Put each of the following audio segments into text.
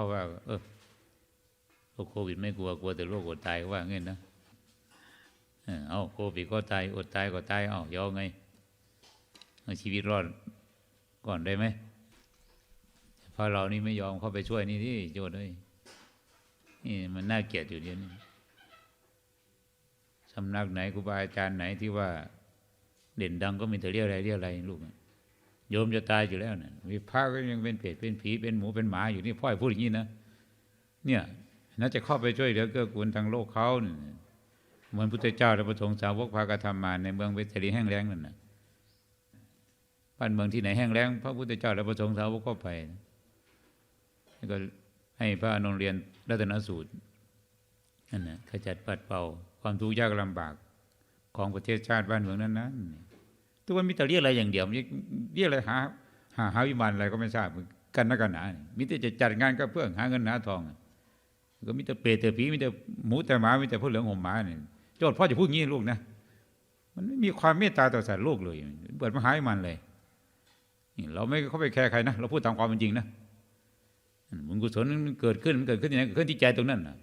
เขาว่า เออโคโควิดไม่กลัวกลัวแต่โรคอดตายเขาว่าเงี้ยนะเออเอาโควิดก็ตายอดตายก็ตายเอายอมไงเอาชีวิตรอดก่อนได้ไหมพราะเรานี่ไม่ยอมเข้าไปช่วยนี่ที่โจทย์เลยนี่มันน่าเกลียดอยู่เดียวนี้สำนักไหนครูบาอาจารย์ไหนที่ว่า เด่นดังก็มีแต่เรียกอะไรเรียกอะไรลูก โยมจะตายอยู่แล้วนะมีพระก็ยังเป็นเปรตเป็นผีเป็นหมูเป็นหมาอยู่นี่พ่อยพูดอย่างนี้นะเนี่ยน่าจะเข้าไปช่วยเหลือเกื้อกูลทางโลกเขาเหมือนพุทธเจ้าและพระสงฆ์สาวกพากระทำมาในเมืองเวสรีแห้งแล้งนั่นนะบ้านเมืองที่ไหนแห้งแล้งพระพุทธเจ้าและพระสงฆ์สาวกก็ไปก็ให้พระอนุเรียนรัตนสูตรนั่นนะขจัดปัดเป่าความทุกข์ยากลำบากของประเทศชาติบ้านเมืองนั้นนั้น ทุกวันมีแต่เรียกอะไรอย่างเดียวมีเรียกอะไรหาหาหาวิมานอะไรก็ไม่ทราบกันนักกันหนามิแต่จะจัดงานก็เพื่อหาเงินหาทอง ก็มีแต่เปรตแต่ผีมีแต่หมูแต่หมามีแต่ผู้เหลืองห่มหมาเนี่ยโจทย์พ่อจะพูดงี้ลูกนะมันไม่มีความเมตตาต่อสัตว์โลกเลยเปิดมหาวิมานเลยเราไม่เข้าไปแคร์ใครนะเราพูดตามความเป็นจริงนะบุญกุศลมันเกิดขึ้นมันเกิดขึ้นที่ไหนเกิดขึ้นที่ใจตรงนั้นนะ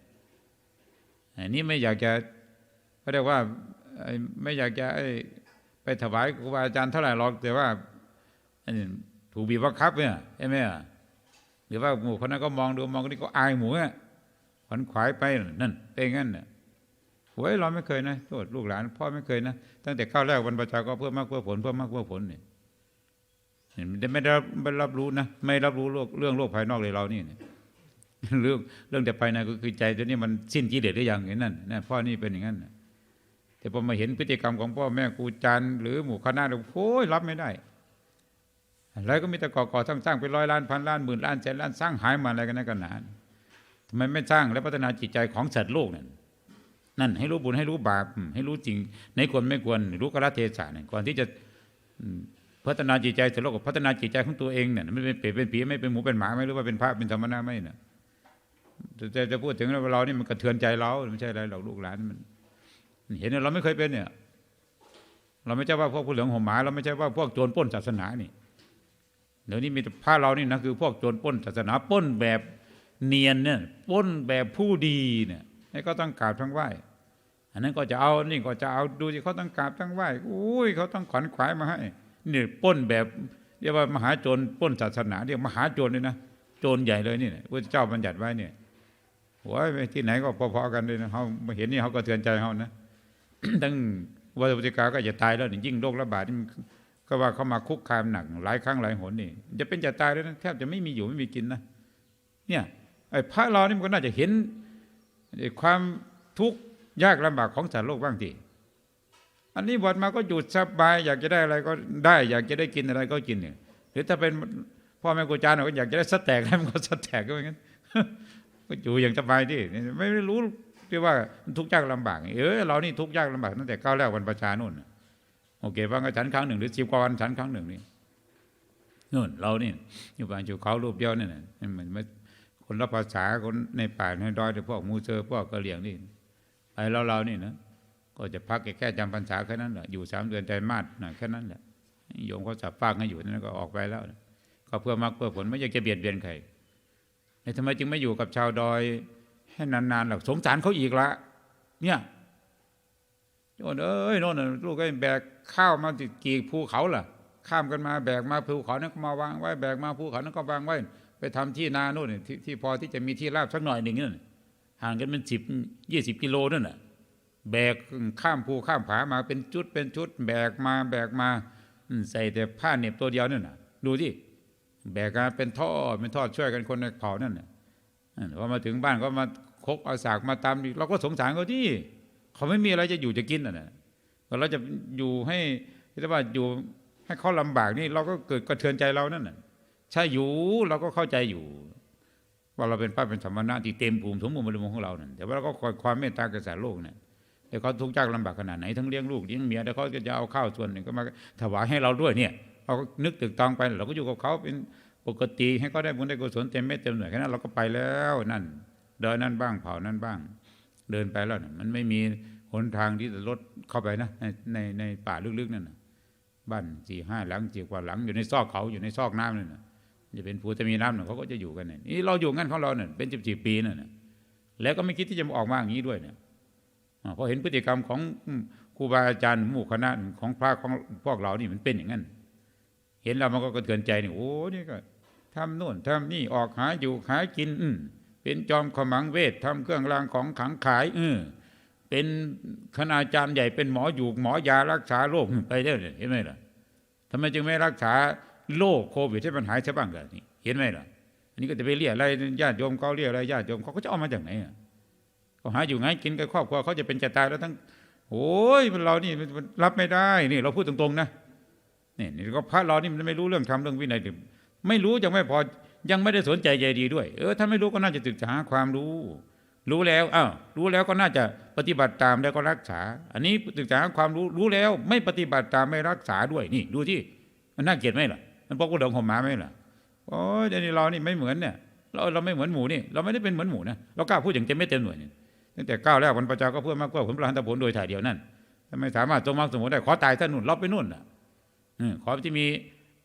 อันนี้ไม่อยากจะเขาเรียกว่าไม่อยากจะ ไปถวายครูบาอาจารย์เท่าไหร่หรอกแต่ว่าถูกบีบบังคับเนี่ยใช่ไหมหรือว่าหมู่คนนั้นก็มองดูมองคนนี้ก็อายหมูอะขวัญขวายไปนั่นเป็นงั้นน่ะโอ้ยเราไม่เคยนะโทษลูกหลานพ่อไม่เคยนะตั้งแต่ข้าวแรกวันประชาก็เพื่อมากเพื่อผลเพื่อมากเพื่อผลเนี่ยไม่ได้ไม่รับรู้นะไม่รับรู้เรื่องโลกภายนอกเลยเรานี่เนี่ยเรื่องเรื่องแต่ภายในก็คือใจตัวนี้มันสิ้นกิเลสหรือยังอย่างนั้นนะพ่อนี่เป็นอย่างนั้น แต่พอมาเห็นพฤติกรรมของพ่อแม่ครูจารย์หรือหมู่คณะเราโอ้ยรับไม่ได้ แล้วก็มีแต่ก่อก่อสร้างสร้างเป็นร้อยล้านพันล้านหมื่นล้านแสนล้านสร้างหายมาอะไรกันนักกันหนาทำไมไม่สร้างและพัฒนาจิตใจของสัตว์โลกนั่นนั่นให้รู้บุญให้รู้บาปให้รู้จริงในควรไม่ควรรู้กระเทศะนี่ยก่อนที่จะพัฒนาจิตใจสัตว์โลกพัฒนาจิตใจของตัวเองเนี่ยไม่เป็นเปรตเป็นผีไม่เป็นหมูเป็นหมาไม่รู้ว่าเป็นพระเป็นธรรมนาไม่เนี่ยจะจะพูดถึงเรานี่มันกระเทือนใจเราไม่ใช่อะไรหรอกลูกหลานมัน เห็นเราไม่เคยเป็นเนี่ย เราไม่ใช่ว่าพวกผู้เหลืองห่มหมาเราไม่ใช่ว่าพวกโจรป้นศาสนานี่เดี๋ยวนี้มีพระเรานี่นะคือ พวกโจรป้นศาสนาป้นแบบเนียนเนี่ยป้นแบบผู้ดีเนี่ยให้ก็ต้องกราบทั้งไหวอันนั้นก็จะเอานี่ก็จะเอาดูที่เขาต้องกราบทั้งไหวอุ้ยเขาต้องขวัญขวายมาให้นี่ป้นแบบเรียกว่ามหาโจรป้นศาสนาเรียกมหาโจรเลยนะโจรใหญ่เลยนี่พระเจ้าบัญญัติไว้เนี่ยโอ้ยที่ไหนก็พอๆกันเลยนะเขาเห็นนี่เขาก็เตือนใจเขานะ ตั้งวัฏติกาก็จะตายแล้วนี่ยิ่งโรคระบาดนี่ก็ว่าเขามาคุกคามหนักหลายครั้งหลายหนนี่ จะเป็นจะตายแล้วนะแทบจะไม่มีอยู่ไม่มีกินนะเนี่ยไอ้พระเรานี่มันก็น่าจะเห็นความทุกข์ยากลำบากของสัตว์โลกบ้างทีอันนี้บวชมาก็หยุดสบาย อยากจะได้อะไรก็ได้ อยากจะได้กินอะไรก็กินเนี่ยหรือถ้าเป็นพ่อแม่ครูจารย์ก็อยากจะได้สแต็กให้มันก็สแต็กก็อย่างนั้นก็อยู่อย่างสบายที่ไม่รู้ ที่ว่าทุกข์ยากลำบากเออเรานี่ทุกข์ยากลำบากตั้งแต่ก้าวแรกวันประชานู่นโอเคว่าก็ฉันครั้งหนึ่งหรือสิบกว่าวันฉันครั้งหนึ่งนี่นู่นเรานี่อยู่บ้านอยู่เขารูปเดียวนี่นะเหมือนคนรับภาษาคนในป่าในดอยแต่พวกมูเซอร์พวกกะเหลี่ยงนี่ไอ้เราเรานี่นะก็จะพักแค่จำพรรษาแค่นั้นแหละอยู่สามเดือนใจมาดนะแค่นั้นแหละโยมเขาสับฟากให้อยู่นั่นก็ออกไปแล้ว ก็เพื่อมรรคเพื่อผลไม่อยากจะเบียดเบียนใครทำไมจึงไม่อยู่กับชาวดอย ให้นานๆหรอกสงสารเขาอีกละ เนี่ยโน่นเอ้ยโน่นลูกก็แบกข้าวมากี่ภูเขาล่ะ ข้ามกันมาแบกมาภูเขานั้นก็มาวางไว้แบกมาภูเขานั้นก็วางไว้ ไปทำที่นาโน่นที่ที่พอที่จะมีที่ราบสักหน่อยหนึ่งนั่นห่างกันเป็นสิบยี่สิบกิโลนั่นน่ะแบกข้ามภูข้ามผามาเป็นจุดเป็นชุด แบกมาแบกมาใส่แต่ผ้าเน็บตัวเดียวนั่นน่ะ ดูที่แบกกันเป็นท่อเป็นท่อช่วยกันคนในเผ่านั่นน่ะ พอมาถึงบ้านก็มาคกเอาสากมาตามเราก็สงสารเขาที่เขาไม่มีอะไรจะอยู่จะกินอะนะเราจะอยู่ให้เรียกว่าอยู่ให้เขาลำบากนี่เราก็เกิดกระเทือนใจเรานั่นน่ะใช่อยู่เราก็เข้าใจอยู่ ว่าเราเป็นพระเป็นสมณะที่เต็มภูมิสมบูรณ์บริบูรณ์ของเราเนั่นแต่ว่าเราก็คอยความเมตตากระแสโลกเนี่ยแต่เขาทุกข์ยากลำบากขนาดไหนทั้งเลี้ยงลูกเลี้ยงเมียแต่เขาจะเอาข้าวส่วนหนึ่งก็มาถวายให้เราด้วยเนี่ยเราก็นึกตึกตองไปเราก็อยู่กับเขาเป็น ปกติให้เขาได้บุญได้กุศลเต็มเม็ดเต็มหน่วยแค่นั้นเราก็ไปแล้วนั่นเดินนั่นบ้างเผานั่นบ้าง เดินไปแล้วนะมันไม่มีหนทางที่จะลดเข้าไปนะในในในป่าลึกๆนั่นนะบ้านสี่ห้าหลังจีกว่าหลังอยู่ในซอกเขาอยู่ในซอกน้ำนั่นนะจะเป็นภูตมีน้ำเนี่ยเขาก็จะอยู่กันเนี่ยนี่เราอยู่งั้นของเราเนี่ยเป็นสิบสิบปีนั่นนะแล้วก็ไม่คิดที่จะมาออกมาอย่างนี้ด้วยเนี่ยเพราะเห็นพฤติกรรมของครูบาอาจารย์หมู่คณะของพระของพวกเรานี่มันเป็นอย่างนั้น เห็นแล้วมันก็กระเทือนใจนี่โอ้นี่ก็ ทำโน่นทำนี่ออกหาอยู่หากิน อืเป็นจอมขมังเวททำเครื่องรางของขลังขายเออเป็นคณาจารย์ใหญ่เป็นหมออยู่หมอยารักษาโรคไปได้เลยเห็นไหมล่ะทำไมจึงไม่รักษาโรคโควิดให้มันหายซะบ้างกันนี่เห็นไหมล่ะ อันนี้ก็จะไปเรียกอะไรญาติโยมเขาเรียกอะไรญาติโยมเขาก็จะเอามาจากไหนอะเขาหาอยู่ไงกินกับครอบครัวเขาจะเป็นจะตายแล้วทั้งโอ้ยเรานี่มันรับไม่ได้นี่ เราพูดตรงๆนะนี่นี่ก็พระเรานี่มันไม่รู้เรื่องทำเรื่องวินัย ไม่รู้ยังไม่พอยังไม่ได้สนใจใจดีด้วย เออถ้าไม่รู้ก็น่าจะศึกษาความรู้ รู้แล้วอ้าวรู้แล้วก็น่าจะปฏิบัติตามแล้วก็รักษา อันนี้ศึกษาความรู้รู้แล้ว ไม่ปฏิบัติตามไม่รักษาด้วยนี่ ดูที่มันน่าเกลียดไหมล่ะ มันปอกกระดองหอมหมาไหมล่ะโอ้ยเดี๋ยวนี้เรานี่ไม่เหมือนเนี่ยเราเราไม่เหมือนหมูนี่เราไม่ได้เป็นเหมือนหมูนะเรากล้าพูดอย่างเต็มไม่เต็มหน่วยนี่ตั้งแต่ก้าวแรกวันประจาก็เพูดมากกว่าผลประหารตะผลโดยถ่ายเดียวนั่นไม่สามารถจงมักสมมติได้ขอตายท่านนู่นเราไปนู่นน่ะขอที่มี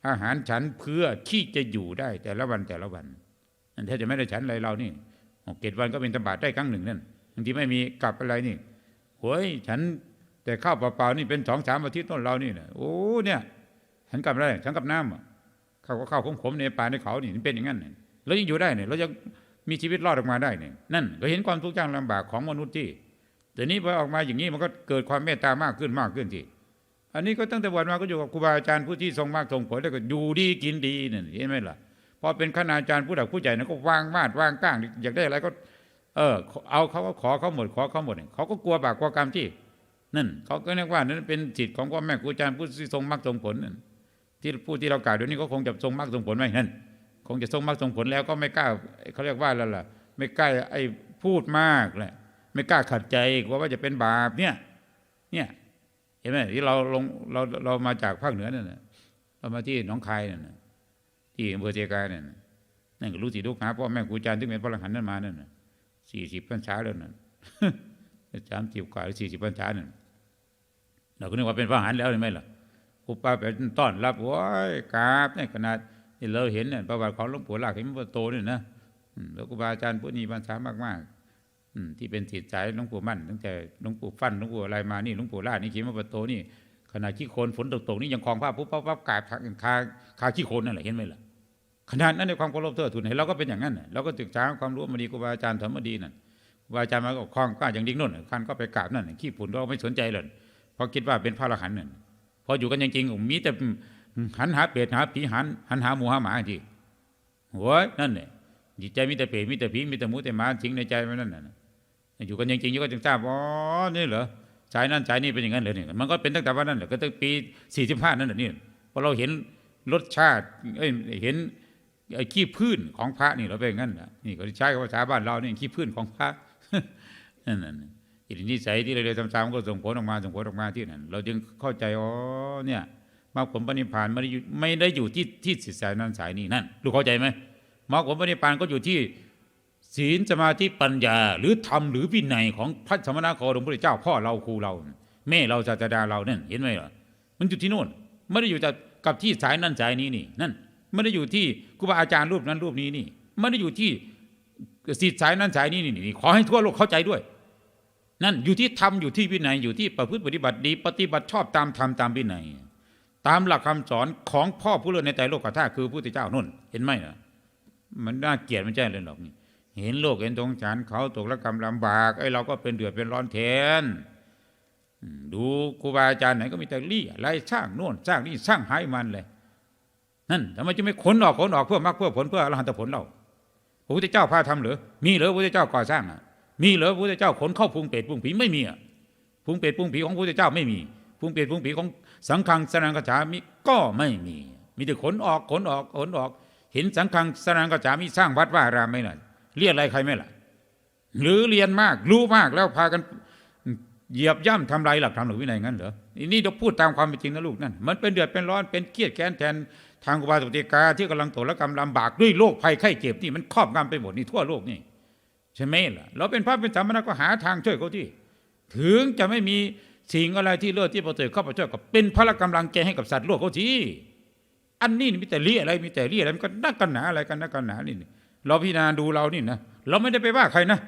อาหารฉันเพื่อที่จะอยู่ได้แต่ละวันแต่ละวันนั่นแทบจะไม่ได้ฉันอะไรเรานี่หกเจ็ดวันก็เป็นตบาทได้ครั้งหนึ่งนั่นบางทีไม่มีกลับอะไรนี่โอ้ยฉันแต่ข้าวเปล่าๆนี่เป็นสองสามอาทิตย์ต้นเรานี่นะโอ้เนี่ยฉันกลับอะไรฉันกลับน้ำข้าวก็ข้าวขมๆในป่าในเขานี่เป็นอย่างนั้นเนี่ยเรายังอยู่ได้เนี่ยเรายังมีชีวิตรอดออกมาได้เนี่ยนั่นก็เห็นความทุกข์ยากลำบากของมนุษย์ที่แต่นี้พอออกมาอย่างนี้มันก็เกิดความเมตตามากขึ้นมากขึ้นที่ อันนี้ก็ตั้งแต่วันมาก็อยู่กับครูบาอาจารย์ผู้ที่ทรงมากทรงผลแล้วก็อยู่ดีกินดีเนั่นเห็นไหมล่ะพอเป็นคณาจารย์ผู้หลักผู้ใหญ่นะก็วางมาดวางก้างอยากได้อะไรก็ เออ เอาเขาก็ขอเขาหมดขอเขาหมดเขาก็กลัวบาปกลัวกรรมที่นั่นเขาก็เรียกว่านั้นเป็นจิตของพ่อแม่ครูอาจารย์ผู้ที่ทรงมากทรงผลนั่นที่ผู้ที่เรากล่าวเดี๋ยวนี้ก็คงจะทรงมรรคทรงผลไว้นั่นคงจะทรงมรรคทรงผลแล้วก็ไม่กล้าเขาเรียกว่าแล้วล่ะ ไม่กล้าไอ้พูดมากแหละไม่กล้าขัดใจกลัวว่าจะเป็นบาปเนี่ย เนี่ย เห็นไหมที่เราลงเราเรามาจากภาคเหนือนั่นน่ะเรามาที่หนองคายนั่นน่ะที่อำเภอเจกายนั่นน่ะนั่นก็รู้สิลูกหาพ่อแม่ครูอาจารย์ที่เป็นพระอรหันต์นั่นมานั่นน่ะสี่สิบพรรษาแล้วนั่นสามสิบกว่าหรือสี่สิบพรรษานั่นเราก็นึกว่าเป็นพระอรหันต์แล้วใช่ไหมล่ะครูป้าไปต้อนรับโอ้ยกราบเนี่ยขนาดที่เราเห็นเนี่ยประวัติของหลวงปู่หลักเห็นมันโตเนี่ยนะแล้วครูบาอาจารย์ผู้นี้ภาษามากมากๆ ที่เป็นศิษย์สายหลวงปู่มั่นตั้งแต่หลวงปู่ฟันหลวงปู่อะไรมานี่หลวงปู่ล่านี่ขีมาปโตนี่ขนาดขี้โคลนฝนตกๆนี่ยังคลองผ้าปุ๊บปั๊บปั๊บกาบคาคาขี้โคลนนั่นแหละเห็นไหมล่ะขนาดนั้นในความเคารพเทิดทูนเห็นเราก็เป็นอย่างนั้นเราก็ศึกษาความรู้มาดีครูบาอาจารย์ธรรมดีนั่นครูบาอาจารย์มาก็คลองก็อย่างดิ้งนู่นคันก็ไปกราบนั่นขี้ฝุ่นเราไม่สนใจเลยเพราะคิดว่าเป็นพระอรหันต์นั่นพออยู่กันจริงๆมีแต่หันหาเป็ดหาผีหันหันหาหมูหาหมาทีโว้ยนั่นเนี่ยจิตใจมีแต่เป็ดมีแต่ผีมีแต่หมูแต่หมาสิงในใจมันนั่นน่ะ อยู่กันจริงๆอยู่ก็จึงทราบอ๋อนี่เหรอสายนั่นสายนี่เป็นอย่างนั้นเลยเนี่ยมันก็เป็นตั้งแต่วันนั้นแหละก็ตั้งปีสี่สิบห้านั่นแหละนี่พอเราเห็นรสชาติเอ้ยเห็นไอ้ขี้พื้นของพระนี่เราเป็นอย่างนั้นนะนี่ก็ใช้คำภาษาบ้านเราเนี่ยขี้พื้นของพระนั่นน่ะอิทธินิสัยที่เราเรียนซ้ำๆก็ส่งผลออกมาส่งผลออกมาที่นั่นเราจึงเข้าใจอ๋อเนี่ยมรรคผลปณิพานไม่ได้อยู่ไม่ได้อยู่ที่ที่สิสายนั้นสายนี้นั่นลูกเข้าใจไหมมรรคผลปณิพพานก็อยู่ที่ ศีลสมาธิปัญญา หรือธรรมหรือวินัยของพระสมณโคดมพระเจ้าพ่อเราครูเรา แม่เราศาสดาเรานั่นเห็นไหมล่ะมันอยู่ที่โน่นไม่ได้อยู่แต่กับที่สายนั้นสายนี้นี่นั่นไม่ได้อยู่ที่ครูบาอาจารย์รูปนั้นรูปนี้นี่ไม่ได้อยู่ที่สิสายนั้นสายนี้นี่นี่ขอให้ทั่วโลกเข้าใจด้วย นั่นอยู่ที่ธรรมอยู่ที่วินัยอยู่ที่ประพฤติปฏิบัติดี ปฏิบัติชอบตามธรรมตามวินัย ตามหลักคำสอนของพ่อผู้เลิศในใจโลกธาตุคือพระพุทธเจ้านุ่น เห็นไหมนะมันน่าเกลียดไม่ใช่เลยหรอกนี่ เห็นโลกเห็นสงสารเขาตกระกรรมลำบากไอ้เราก็เป็นเดือดเป็นร้อนแทนดูครูบาอาจารย์ไหนก็มีแต่รี่ไรสร้างโน่นสร้างนี่สร้างหายมันเลยนั่นทำไมจะไม่ขนออกขนออกเพื่อมรรคเพื่อผลเพื่ออรหันตผลเราพระพุทธเจ้าพาทำหรือมีหรือพระพุทธเจ้าก่อสร้างอะ มีเหรอพระพุทธเจ้าขนเข้าพุงเป็ดพุงผีไม่มีอะพุงเป็ดพุงผีของพระพุทธเจ้าไม่มีพุงเป็ดพุงผีของสังฆังสนังกจฉามิก็ไม่มี มีแต่ขนออกขนออกขนออก เห็นสังฆังสนังกจฉามิสร้างวัดว่ารามไหมล่ะ เรียนอะไรใครไหมล่ะ หรือเรียนมากรู้มากแล้วพากันเหยียบย่ำทำลายหลักธรรมหรือวินัยงั้นเหรอนี่เราพูดตามความเป็นจริงนะลูกนั่นมันเป็นเดือดเป็นร้อนเป็นเครียดแค้นแทนทางอุบาสติกาที่กำลังตกระกรรมลำบากด้วยโรคภัยไข้เจ็บนี่มันครอบงำไปหมดนี่ทั่วโลกนี่ใช่ไหมล่ะเราเป็นพระเป็นสามณะก็หาทางช่วยเขาที่ ถึงจะไม่มีสิ่งอะไรที่เลิศที่ประเสริฐเข้าไปช่วยก็เป็นพละกำลังใจให้กับสัตว์โลกเขาที่อันนี้มีแต่เลี่ยอะไรมีแต่เลี่ยอะไรมันก็นักกันหนาอะไรกันนักกันหนานี่ เราพิจารณาดูเรานี่นะเราไม่ได้ไปว่าใครนะ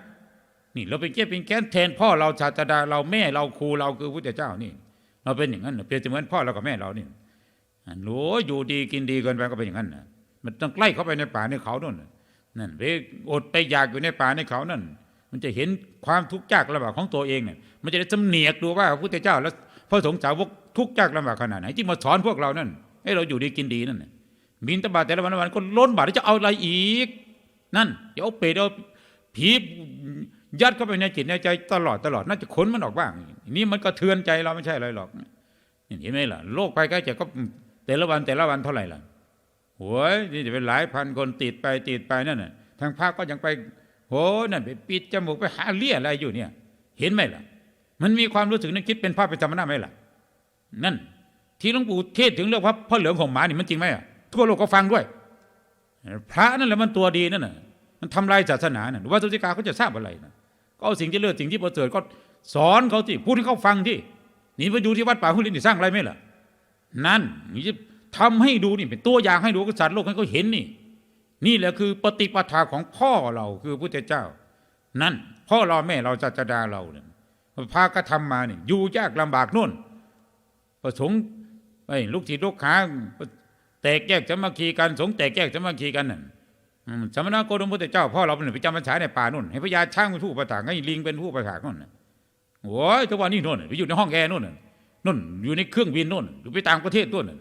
นี่เราเป็นเกียเป็นแค้นแทนพ่อเราศาสดาเราแม่เราครูเราคือพระเจ้านี่ เราเป็นอย่างนั้นเปรียบเสมือนพ่อเรากับแม่เรานี่อันโหอยู่ดีกินดีเกินไปก็เป็นอย่างนั้นนะมันต้องใกล้เข้าไปในป่าในเขาโน่นนั่นไปอดไปอยากอยู่ในป่าในเขานั่น มันจะเห็นความทุกข์ยากลำบากของตัวเองเนี่ยมันจะได้จำเนียกดูว่าพระพุทธเจ้า และพระสงฆ์สาวกทุกข์ยากลำบากขนาดไหนที่มาสอนพวกเรานั่นให้เราอยู่ดีกินดีนั่นน่ะบินตบาแต่ละวันละวันก็ล้นบาตแล้วจะเอาอะไรอีก นั่นอย่าเอาเปรตเอาผียัดเข้าไปในจิตในใจตลอดตลอดน่าจะขนมันออกบ้าง นี่มันก็เทือนใจเราไม่ใช่อะไรหรอกเห็นไหมล่ะโรคภัยไข้เจ็บก็แต่ละวันแต่ละวันเท่าไหร่ล่ะโหยนี่จะเป็นหลายพันคนติดไปติดไปนั่นน่ะทางภาคก็ยังไปโหนั่นไปปิดจมูกไปหาเลี่ยอะไรอยู่เนี่ย เห็นไหมล่ะ มันมีความรู้สึกนึกคิดเป็นภาพเป็นธรรมนาไหมล่ะ นั่น ที่หลวงปู่เทศถึงเรื่องพระพ่อเหลืองของหมานี่มันจริงไหมอะทั่วโลกก็ฟังด้วย พระนั่นแหละมันตัวดีนั่นน่ะ มันทำลายศาสนาน่ะวัดสุติกาเขาจะทราบอะไรนะก็เอาสิ่งที่เลิศสิ่งที่ประเสริฐก็สอนเขาที่พูดให้เขาฟังที่นี่ไปดูที่วัดป่าหุ่นลินนี่สร้างอะไรไหมล่ะนั่นนี่จะทำให้ดูนี่เป็นตัวอย่างให้ดูกับสัตว์โลกให้เขาเห็นนี่ นี่แหละคือปฏิปทาของพ่อเราคือพุทธเจ้า นั่นพ่อเราแม่เราจัจดาเราเนี่ยพากระทำมาเนี่ยอยู่ยากลำบากนู่น ประสงค์ไอ้ลูกศิษย์ลูกหาแตกแยกสามัคคีกัน สงแตกแยกสามัคคีกันนั่น สมณโคดมพุทธเจ้าพ่อเราเป็นไปจำพรรษาในป่านู่นให้พญาช้างเป็นผู้ประถากให้ลิงเป็นผู้ประถากนู่นโอ้ยทุกวันนี้นู่นไปอยู่ในห้องแอร์นู่นนู่นอยู่ในเครื่องบินนู่นหรือไปต่างประเทศนู่นน่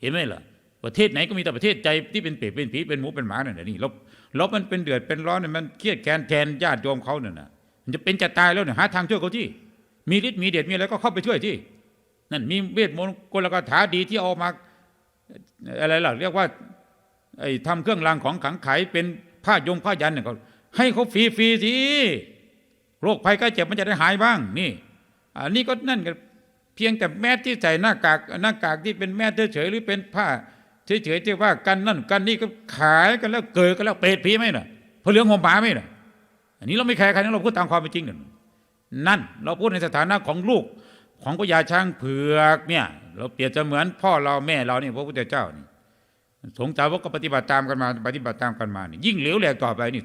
เห็นไหมล่ะประเทศไหนก็มีแต่ประเทศใจที่เป็นเปรตเป็นผีเป็นหมูเป็นหมานั่นน่ะนี่ลบลบมันเป็นเดือดเป็นร้อนเนี่ยมันเครียดแค้นแทนญาติโยมเขาเนี่ยนะมันจะเป็นจะตายแล้วเนี่ยหาทางช่วยเขาที่ มีฤทธิ์มีเดชมีอะไรก็เข้าไปช่วยที่ นั่นมีเวทมนต์กลคาถาดีที่เอามาอะไรล่ะเรียกว่า ไอ้ทำเครื่องรางของขลังไขเป็นผ้ายงผ้ายันเนี่ยก็ให้เขาฟรีๆสิโรคภัยไข้เจ็บมันจะได้หายบ้างนี่อันนี้ก็นั่นกันเพียงแต่แมสที่ใส่หน้ากากหน้ากากที่เป็นแมสเฉยๆหรือเป็นผ้าเฉยๆที่ว่ากันนั่นกันนี่ก็ขายกันแล้วเกิดกันแล้วเปรตผีไหมน่ะพระเหลืองห่มหมาไหมน่ะอันนี้เราไม่แคร์ใครนะเราพูดตามความเป็นจริงนั่นนั่น เราพูดในสถานะของลูกของพญาช้างเผือกเนี่ย เราเปรียบเสมือนพ่อเราแม่เราเนี่ยพระพุทธเจ้านี่ สงสาวกก็ปฏิบัติตามกันมาปฏิบัติตามกันมานี่ยิ่งเหลวแหลกต่อไปนี่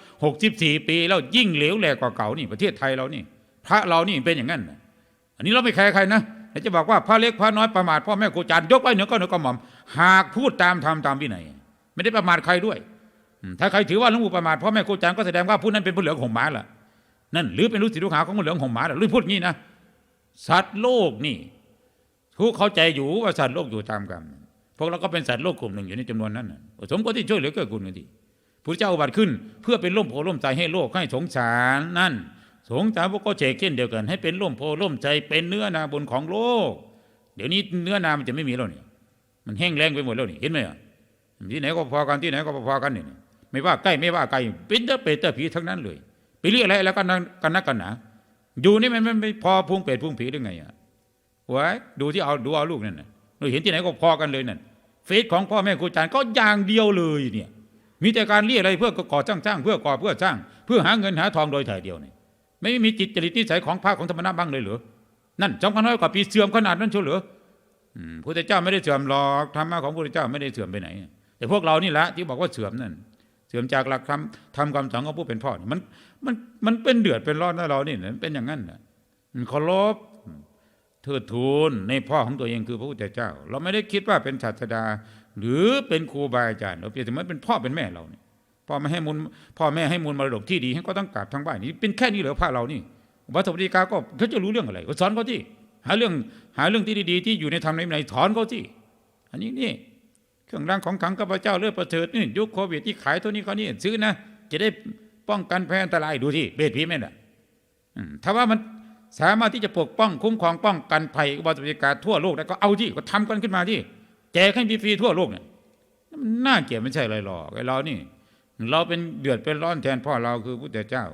2,564ปี แล้วยิ่งเหลวแหลกกว่าเก่านี่ประเทศไทยเรานี่ พระเรานี่เป็นอย่างนั้นอันนี้เราไม่แคร์ใครนะแต่จะบอกว่าพระเล็กพระน้อยประมาทพ่อแม่ครูอาจารย์ยกไว้เหนือก็เหนือก็หม่อมหากพูดตามธรรมตามวินัยไม่ได้ประมาทใครด้วยถ้าใครถือว่าหลวงปู่ประมาทพ่อแม่ครูอาจารย์ก็แสดงว่าผู้นั้นเป็นผู้เหลืองห่มหมาล่ะนั่นหรือเป็นลูกศิษย์ลูกหาของผู้เหลืองห่มหมาล่ะหรือพูดงี้นะสัตว์โลกนี่ทุกเข้าใจอยู่ว่าสัตว์โลกอยู่ตามกรรม พวกเราก็เป็นสัตว์โลกกลุ่มหนึ่งอยู่ในจำนวนนั้นนะสมควรที่ช่วยเหลือเกื้อกูลกันดีพระเจ้าอุบัติขึ้น เพื่อเป็นร่มโพล่มใจให้โลกให้สงสารนั่น สงสารพวกก็เฉกเช่นเดียวกัน ให้เป็นร่มโพล่มใจเป็นเนื้อนาบุญของโลก เดี๋ยวนี้เนื้อนามันจะไม่มีแล้วนี่มันแห้งแล้งไปหมดแล้วนี่เห็นไหมอะที่ไหนก็พอกันที่ไหนก็พอกันนี่ไม่ว่าใกล้ไม่ว่าไกลเป็นเตอเปรตเตอผีทั้งนั้นเลยไปเรียกอะไรแล้วกันนักกันนักกันหนาอยู่นี่มันไม่พอพุงเป็ดพุงผีได้ไงอะวายดูที่เอาดูเอาลูกนั่นน่ะ เราเห็นที่ไหนก็พอกันเลยนั่นเฟซของพ่อแม่ครูอาจารย์ก็อย่างเดียวเลยเนี่ยมีแต่การเรียกอะไรเพื่อก่อสร้างสร้างเพื่อก่อเพื่อสร้าง เพื่อหาเงินหาทองโดยถ่ายเดียวเนี่ยไม่มีจิตจริตนิสัยของพระของธรรมนัตบ้างเลยเหรอนั่นจำกันน้อยกว่าปีเสื่อมขนาดนั้นเชียวเหรออืมพระเจ้าไม่ได้เสื่อมหรอกธรรมะของพระเจ้าไม่ได้เสื่อมไปไหน แต่พวกเรานี่แหละที่บอกว่าเสื่อมนั่นเสื่อมจากหลักธรรมทำคำสอนของผู้เป็นพ่อมันมันมันเป็นเดือดเป็นร้อนนะเรานี่มันเป็นอย่างนั้นนะมันเคารพ เทิดทูนในพ่อของตัวเองคือพระพุทธเจ้า เราไม่ได้คิดว่าเป็นศาสดา หรือเป็นครูบาอาจารย์เราเปรียบเสมือนเป็นพ่อเป็นแม่เราเนี่ยพ่อไม่ให้มูลพ่อแม่ให้มูลมรดกที่ดีให้ก็ต้องกราบทางบ้านนี่เป็นแค่นี้เหรอพระเรานี่วัดสวัสดิกาก็เขาจะรู้เรื่องอะไรก็สอนเขาที่หาเรื่องหาเรื่องที่ดีๆที่อยู่ในธรรมในวินัยสอนเขาที่อันนี้นี่เครื่องรางของขังข้าพเจ้าเลือดประเสริฐนี่ยุคโควิดที่ขายตัวนี้เขานี่ซื้อนะจะได้ป้องกันภัยอันตรายดูที่เบสผีแม่น่ะถ้าว่ามัน สามารถที่จะปกป้องคุ้มครองป้องกันภัยอุบัติเหตุการทั่วโลกแล้วก็เอาที่ก็ทำกันขึ้นมาที่แจกให้ฟรีทั่วโลกเนี่ยมันน่าเกลียดไม่ใช่อะไรหรอกไอ้เรานี่ เราเป็นเดือดเป็นร้อนแทนพ่อเราคือพระพุทธเจ้า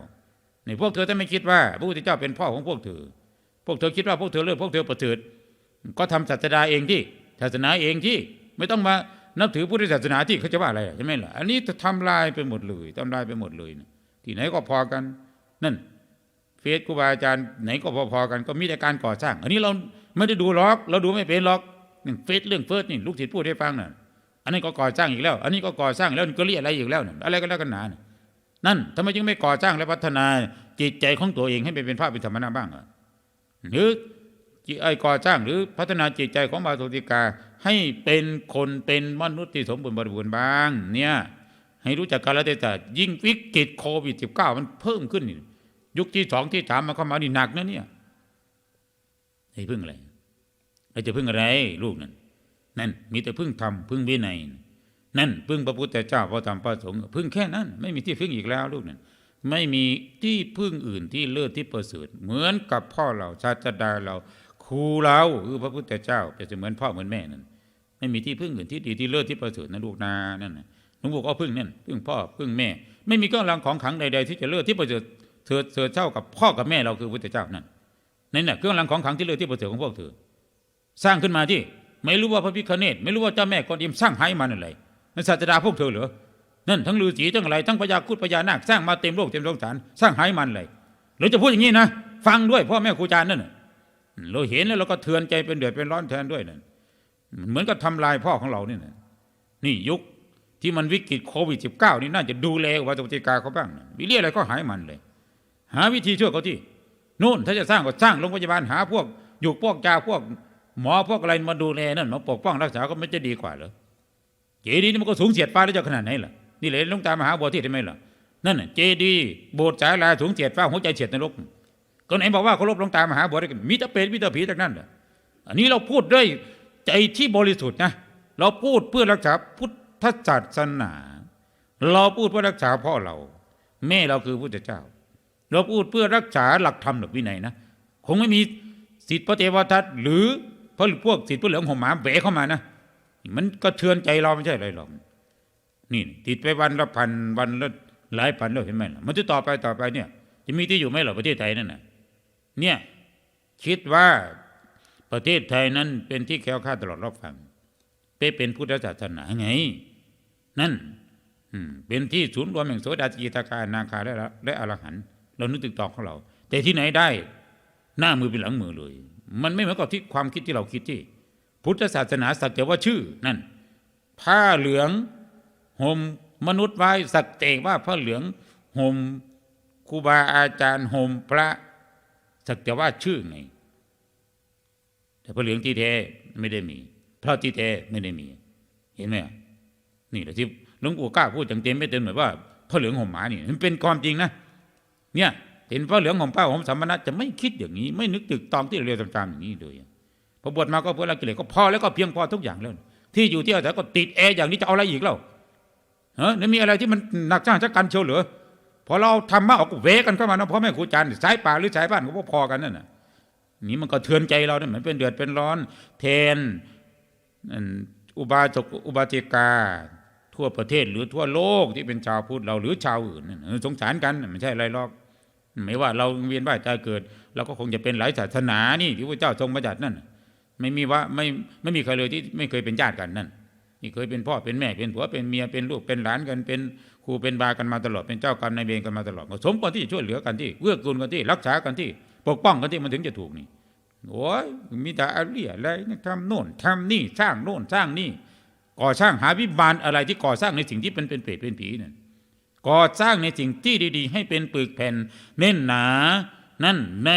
นี่พวกเธอถ้าไม่คิดว่าพระพุทธเจ้าเป็นพ่อของพวกเธอ พวกเธอคิดว่าพวกเธอเลิกพวกเธอประเสริฐก็ทำศาสดาเองที่ศาสนาเองที่ไม่ต้องมานับถือพุทธศาสนาที่เขาจะว่าอะไรใช่ไหมล่ะอันนี้ทำลายไปหมดเลยทำลายไปหมดเลยนะที่ไหนก็พอกัน นั่น เฟซครูบาอาจารย์ไหนก็พอๆกันก็มีแต่การก่อสร้าง อันนี้เราไม่ได้ดูหรอก เราดูไม่เป็นหรอกนี่เฟซเรื่องเฟิร์สนี่ลูกศิษย์พูดให้ฟังน่ะอันนี้ก็ก่อสร้างอีกแล้ว อันนี้ก็ก่อสร้างแล้วก็เรียอะไรอีกแล้วน่ะอะไรก็แล้วกันหนานนั่นทำไมจึงไม่ก่อสร้างและพัฒนาจิตใจของตัวเองให้เป็นพระเป็นธรรมนาบ้างหรือไอ้ก่อสร้างหรือพัฒนาจิตใจของบาสุติกาให้เป็นคนเป็นมนุษย์ที่สมบูรณ์บริบูรณ์บ้าง เนี่ย ให้รู้จักการละเทศะยิ่งวิกฤตโควิด -19 มันเพิ่มขึ้นนี่ ยุคที่สองที่สามมันเข้ามานี่หนักนะเนี่ยให้พึ่งอะไรไอ้จะพึ่งอะไร ลูกนั่นนั่น มีแต่พึ่งธรรมพึ่งวินัยนั่นพึ่งพระพุทธเจ้าพระธรรมพระสงฆ์พึ่งแค่นั้น ไม่มีที่พึ่งอีกแล้วลูกนั่นไม่มีที่พึ่งอื่นที่เลิศที่ประเสริฐเหมือนกับพ่อเราชาติดาเรา ครูเราคือพระพุทธเจ้าจะเหมือนพ่อเหมือนแม่นั่นไม่มีที่พึ่งอื่นที่ดีที่เลิศที่ประเสริฐนะลูกนานั่นนะหลวงปู่ก็พึ่งนั่นพึ่งพ่อพึ่งแม่ ไม่มีเครื่องรางของขังใด ๆ ที่จะเลิศที่ประเสริฐ เถิดเถิดเท่ากับพ่อกับแม่เราคือพระพุทธเจ้านั่นนั่นแหละเครื่องรางของขลังที่เลิศที่ประเสริฐของพวกเธอ สร้างขึ้นมาที่ไม่รู้ว่าพระพิฆเนศไม่รู้ว่าเจ้าแม่กวนอิมสร้างให้มันอะไรนั่นศาสดาพวกเธอเหรอนั่นทั้งฤาษีทั้งอะไรทั้งพญาคุดพญานาคสร้างมาเต็มโลกเต็มสงสารสร้างให้มันเลยหรือจะพูดอย่างนี้นะฟังด้วยพ่อแม่ครูอาจารย์นั่นเราเห็นแล้วเราก็เทือนใจเป็นเดือดเป็นร้อนแทนด้วยนั่นเหมือนกับทำลายพ่อของเรานี่นะนี่ยุคที่มันวิกฤตโควิด -19 นี่น่าจะดูแลวัตถุกาเขาบ้างวิเรียอะไรก็หายมันเลย หาวิธีช่วยเขาที่นู่นถ้าจะสร้างก็สร้างโรงพยาบาลหาพวกอยู่พวกจาพวก หมอพวกอะไรมาดูแลนั่นมาปกป้องรักษาก็ไม่จะดีกว่าเหรอเจดีย์นี่มันก็สูงเสียดฟ้าได้จะขนาดไหนล่ะนี่เลยหลวงตามหาบัวที่ได้ไหมล่ะนั่นน่ะเจดีย์โบสถ์สายลาสูงเสียดฟ้าหัวใจเฉียดนรกก็ไหนบอกว่าเคารพหลวงตามหาบัวได้กันมีแต่เป็ดมีแต่ผีจากนั้นล่ะอันนี้เราพูดด้วยใจที่บริสุทธิ์นะเราพูดเพื่อรักษาพุทธศาสนา เราพูดเพื่อรักษาพ่อเรา แม่เราคือพระพุทธเจ้า เราพูดเพื่อรักษาหลักธรรมหลักวินัยนะคงไม่มีสิทธิพระเทวทัตหรือพวกพวกสิทธิพระเหลืองห่มหมาแหวเข้ามานะมันก็เทือนใจเราไม่ใช่อะไรหรอกนี่ติดไปวันละพันวันละหลายพันแล้วเห็นไหมล่ะมันจะต่อไปต่อไปเนี่ย จะมีที่อยู่ไหมหรอประเทศไทยนั่นน่ะเนี่ยคิดว่าประเทศไทยนั้นเป็นที่แคล้วคลาดตลอดรอบฟังเป็นพุทธศาสนาไง นั่นเป็นที่ศูนย์รวมแห่งโสดาสกิตาคานาคาและและอรหันต์ เรานึกตึกตอกของเรา แต่ที่ไหนได้หน้ามือเป็นหลังมือเลย มันไม่เหมือนกับที่ความคิดที่เราคิดที่ พุทธศาสนาสักแต่ว่าชื่อนั่น ผ้าเหลืองห่มมนุษย์ไว้สักแต่ว่าผ้าเหลืองห่มครูบาอาจารย์ห่มพระสักแต่ว่าชื่อไงแต่ผ้าเหลืองที่แท้ไม่ได้มี พระที่แท้ไม่ได้มี เห็นไหมนี่แหละที่หลวงปู่กล้าพูดจังเต็มไม่เต็มเหมือนว่าพระเหลืองห่มหมานี่มันเป็นความจริงนะ เนี่ยเห็นพระเหลืองห่มผ้าห่มสัมมณะจะไม่คิดอย่างนี้ ไม่นึกตึกตองที่เรียวตามๆอย่างนี้เลยพอบวชมาก็เพื่อละกิเลสก็พอแล้วก็เพียงพอทุกอย่างแล้วที่อยู่ที่อาศัยก็ติดแอร์อย่างนี้จะเอาอะไรอีกเล่าเฮ้ยมีอะไรที่มันหนักจ้างชักกันเชียวเหรอพอเราทำมาออกเวกันเข้ามานะพ่อแม่ครูอาจารย์สายป่าหรือสายบ้านก็พอกันนั่นน่ะนี่มันก็เทือนใจเราเนี่ยเหมือนเป็นเดือดเป็นร้อน แทนอุบาสกอุบาสิกา ทั่วประเทศหรือทั่วโลกที่เป็นชาวพุทธเราหรือชาวอื่นสงสารกันไม่ใช่อะไรหรอก ไม่ว่าเราเวียนว่ายตายเกิดเราก็คงจะเป็นหลายศาสนานี่ที่พระเจ้าทรงประจัดนั่นไม่มีว่าไม่ไม่มีใครเลยที่ไม่เคยเป็นญาติกันนั่นนี่เคยเป็นพ่อเป็นแม่เป็นผัวเป็นเมียเป็นลูกเป็นหลานกันเป็นครูเป็นบากันมาตลอดเป็นเจ้ากรรมนายเวรกันมาตลอดสมควรที่ช่วยเหลือกันที่เอื้อกูลกันที่รักษากันที่ปกป้องกันที่มันถึงจะถูกนี่โอ้ยมีแต่อะไรอะไรทำโน่นทำนี่สร้างโน่นสร้างนี่ก่อสร้างหาวิบาลอะไรที่ก่อสร้างในสิ่งที่เป็นเป็นเปรตเป็นผีนั่น ก่อสร้างในสิ่งที่ดีๆ ให้เป็นปึกแผ่นเน้นหนา นั่นใน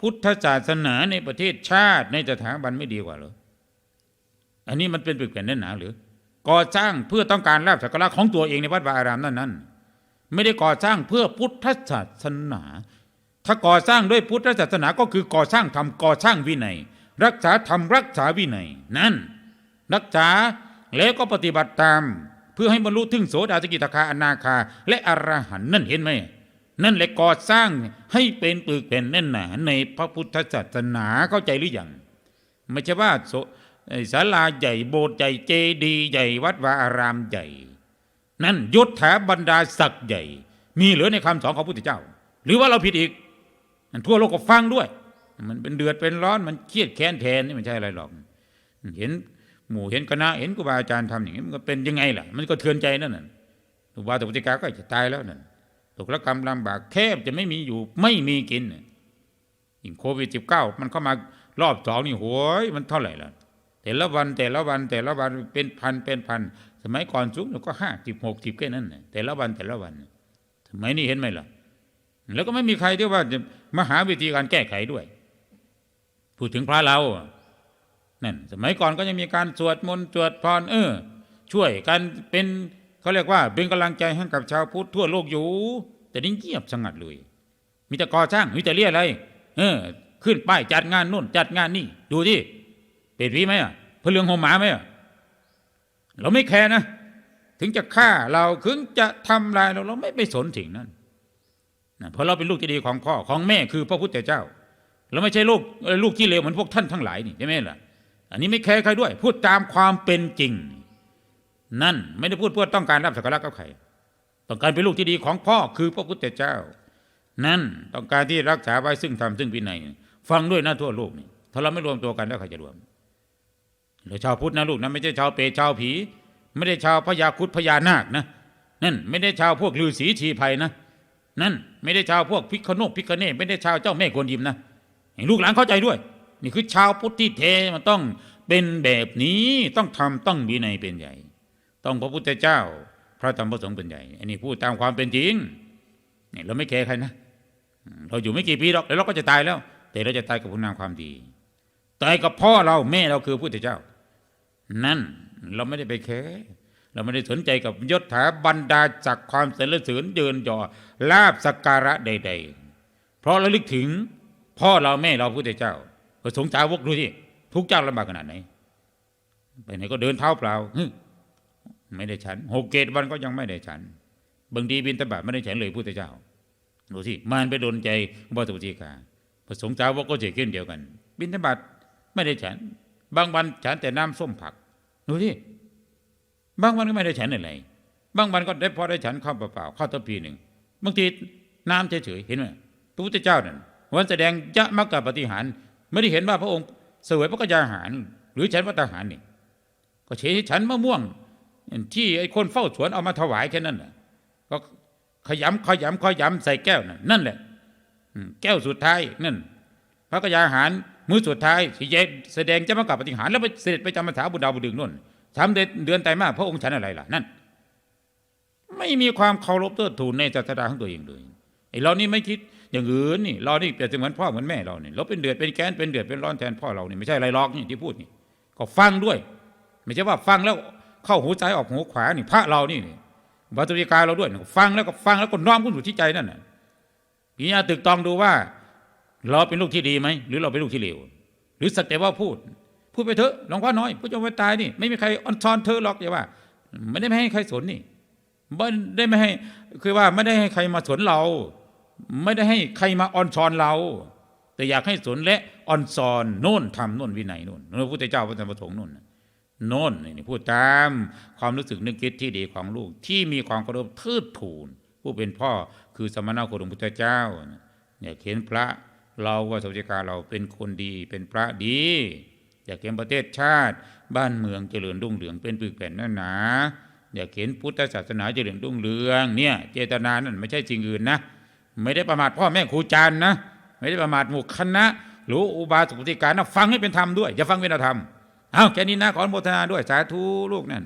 พุทธศาสนาในประเทศชาติในสถาบันไม่ดีกว่าหรืออันนี้มันเป็นปึกแผ่นเน้นหนาหรือ ก่อสร้างเพื่อต้องการลาบสักการะของตัวเองในวัดวาอารามนั่นนั้นไม่ได้ก่อสร้างเพื่อพุทธศาสนา ถ้าก่อสร้างด้วยพุทธศาสนาก็คือก่อสร้างธรรมก่อสร้างวินัย รักษาธรรมรักษาวินัย นั่น รักษาแล้วก็ปฏิบัติตาม เพื่อให้บรรลุถึงโสดาสกิทาคาอนาคา และอรหันต์นั่นเห็นไหมนั่นแหละก่อสร้างให้เป็นปึกเป็นแน่นหนาในพระพุทธศาสนาเข้าใจหรือยังไม่ใช่ว่าศาลาใหญ่โบสถ์ใหญ่เจดีย์ใหญ่วัดวาอารามใหญ่ นั่นยศถาบรรดาศักดิ์ใหญ่ มีเหลือในคำสอนของพระพุทธเจ้า หรือว่าเราผิดอีกมันทั่วโลกก็ฟังด้วย มันเป็นเดือดเป็นร้อนมันเครียดแค้นแทนนี่ไม่ใช่อะไรหรอก เห็น หมู่เห็นคณะเห็นครูบาอาจารย์ทำอย่างนี้มันก็เป็นยังไงล่ะ มันก็เทือนใจนั่นน่ะถูกว่าตุปฏิกาก็จะตายแล้วนั่นตกละกรรมลำบากแคบจะไม่มีอยู่ไม่มีกินยิ่งโควิดสิบเก้ามันเข้ามารอบสองนี่โหยมันเท่าไหร่ล่ะ แต่ละวันแต่ละวันแต่ละวันเป็นพันเป็นพัน สมัยก่อนสูงก็ห้าสิบหกสิบแค่นั้นแต่ละวันแต่ละวันสมัยนี้เห็นไหมล่ะ แล้วก็ไม่มีใครที่ว่าจะมาหาวิธีการแก้ไขด้วย พูดถึงพระเรา นั่นสมัยก่อนก็ยังมีการสวดมนต์สวดพรเออ ช่วยกันเป็นเขาเรียกว่าเป็นกำลังใจให้กับชาวพุทธทั่วโลกอยู่ แต่นี่เงียบสงัดเลย มีแต่ก่อสร้างมีแต่เรียอะไร เออ ขึ้นป้ายจัดงานนู่นจัดงานนี่ ดูที่เป็ดผีไหมอะพลเรืองหงหมาไหมอะเราไม่แคร์นะ ถึงจะฆ่าเราถึงจะทำลายเราเราไม่ไปสนถึงนั้นนะเพราะเราเป็นลูกที่ดีของพ่อของแม่คือพระพุทธเจ้า เราไม่ใช่ลูกลูกที่เลวเหมือนพวกท่านทั้งหลายนี่ใช่ไหมล่ะ อันนี้ไม่แคร์ใครด้วย พูดตามความเป็นจริง นั่นไม่ได้พูดเพื่อต้องการรับสักการะกับใครต้องการเป็นลูกที่ดีของพ่อคือพระพุทธเจ้า นั่นต้องการที่รักษาไว้ซึ่งธรรมซึ่งวินัยฟังด้วยนะทั่วโลกนี่ถ้าเราไม่รวมตัวกันแล้วใครจะรวมเราชาวพุทธนะลูกนะไม่ใช่ชาวเปรตชาวผี ไม่ได้ชาวพญาคุดพญานาคนะนั่นไม่ได้ชาวพวกฤาษีชีภัยนะนั่นไม่ได้ชาวพวกพิคโนกพิคเนตไม่ได้ชาวเจ้าแม่กวนยิมนะให้ลูกหลานเข้าใจด้วย นี่คือชาวพุทธที่เทมันต้องเป็นแบบนี้ต้องทำต้องวินัยเป็นใหญ่ ต้องพระพุทธเจ้า พระธรรมพระสงฆ์เป็นใหญ่ อันนี้พูดตามความเป็นจริงนี่เราไม่แคร์ใครนะเราอยู่ไม่กี่ปีหรอกเดี๋ยวเราก็จะตายแล้ว แต่เราจะตายกับคุณงามความดีตายกับพ่อเราแม่เราคือพระพุทธเจ้า นั่นเราไม่ได้ไปแคร์เราไม่ได้สนใจกับยศถาบรรดาจากรความเสรรเสริญเดินยอลาบสักการะใด ๆ เพราะเราลึกถึงพ่อเราแม่เราพระพุทธเจ้า พระสงฆ์สาวกดูที่ทุกเจ้าลำบากขนาดไหน ไปไหนก็เดินเท้าเปล่าไม่ได้ฉันหกเกตวันก็ยังไม่ได้ฉัน บางทีบินตบาทไม่ได้ฉันเลยพุทธเจ้าดูสิมันไปโดนใจบสุติกาพระสงฆ์สาวกก็เจเช่นเดียวกัน บินทบาทไม่ได้ฉัน บางวันฉันแต่น้ำส้มผักดูสิบางวันก็ไม่ได้ฉันอะไร บางวันก็ได้พอได้ฉันข้าวเปล่าข้าวตะพีหนึ่งบางทีน้ำเฉยๆเห็นไหมพระพุทธเจ้านั่นวันแสดงยะมักกะปฏิหาร ไม่ได้เห็นว่าพระองค์เสวยพระกยาหาร หรือฉันพระตาหารนี่ก็เฉยฉันมะม่วง ที่ไอ้คนเฝ้าสวนเอามาถวายแค่นั้นแหละก็ขยำขยำขยำใส่แก้วนั่นนั่นแหละแก้วสุดท้ายนั่น พระกยาหารมื้อสุดท้ายที่จะแสดงเจ้ากับปฏิหารแล้วไปเสด็จไปจำพรรษาบุญดาวบุญดึงนู่นทำเดือนไตรมาสพระองค์ฉันอะไรล่ะนั่น ไม่มีความเคารพเทิดทูนในศาสนาของตัวเองเลยไอ้เรานี่ไม่คิด อย่างอื่นนี่เรานี่เปรียบเสมือนพ่อเหมือนแม่เราเนี่ยเราเป็นเดือดเป็นแกนเป็นเดือดเป็นร้อนแทนพ่อเราเนี่ยไม่ใช่อะไรหรอกนี่ที่พูดนี่ก็ฟังด้วย ไม่ใช่ว่าฟังแล้วเข้าหูซ้ายออกหูขวานี่พระเรานี่วัตถุกายเราด้วยฟังแล้วก็ฟังแล้วก็น้อมขึ้นสู่ที่ใจนั่นน่ะพิจารณาตึกตองดูว่า เราเป็นลูกที่ดีไหมหรือเราเป็นลูกที่เลวหรือสักแต่ว่าพูด พูดไปเถอะหลวงพ่อน้อยพูดจนวันตายนี่ ไม่มีใครออนซอนเธอหรอกอย่าว่า ไม่ได้ไม่ให้ใครสนนี่ไม่ได้ไม่ให้คือว่าไม่ได้ให้ใครมาสนเรา ไม่ได้ให้ใครมาออนซอนเรา แต่อยากให้สนและออนซอนโน่นทำโน่นวินัยโน่นพระพุทธเจ้าพระธรรมพระสงฆ์โน่นโน่นนี่พูดตามความรู้สึกนึกคิดที่ดีของลูกที่มีความเคารพทืดทูนผู้เป็นพ่อคือสมณะโคดมพุทธเจ้าอยากเห็นพระเราว่าสวัสดิกาเราเป็นคนดีเป็นพระดี อยากเห็นประเทศชาติ บ้านเมืองเจริญรุ่งเรืองเป็นปึกแผ่นหนาหนาอยากเห็นพุทธศาสนาเจริญรุ่งเรืองเนี่ยเจตนานั่นไม่ใช่สิ่งอื่นนะ ไม่ได้ประมาทพ่อแม่ครูอาจารย์นะ ไม่ได้ประมาทหมู่คณะ หรืออุบาสกติการนะฟังให้เป็นธรรมด้วย อย่าฟังเป็นธรรมเอาแค่นี้นะขออนุโมทนาด้วยสาธุลูกนั่น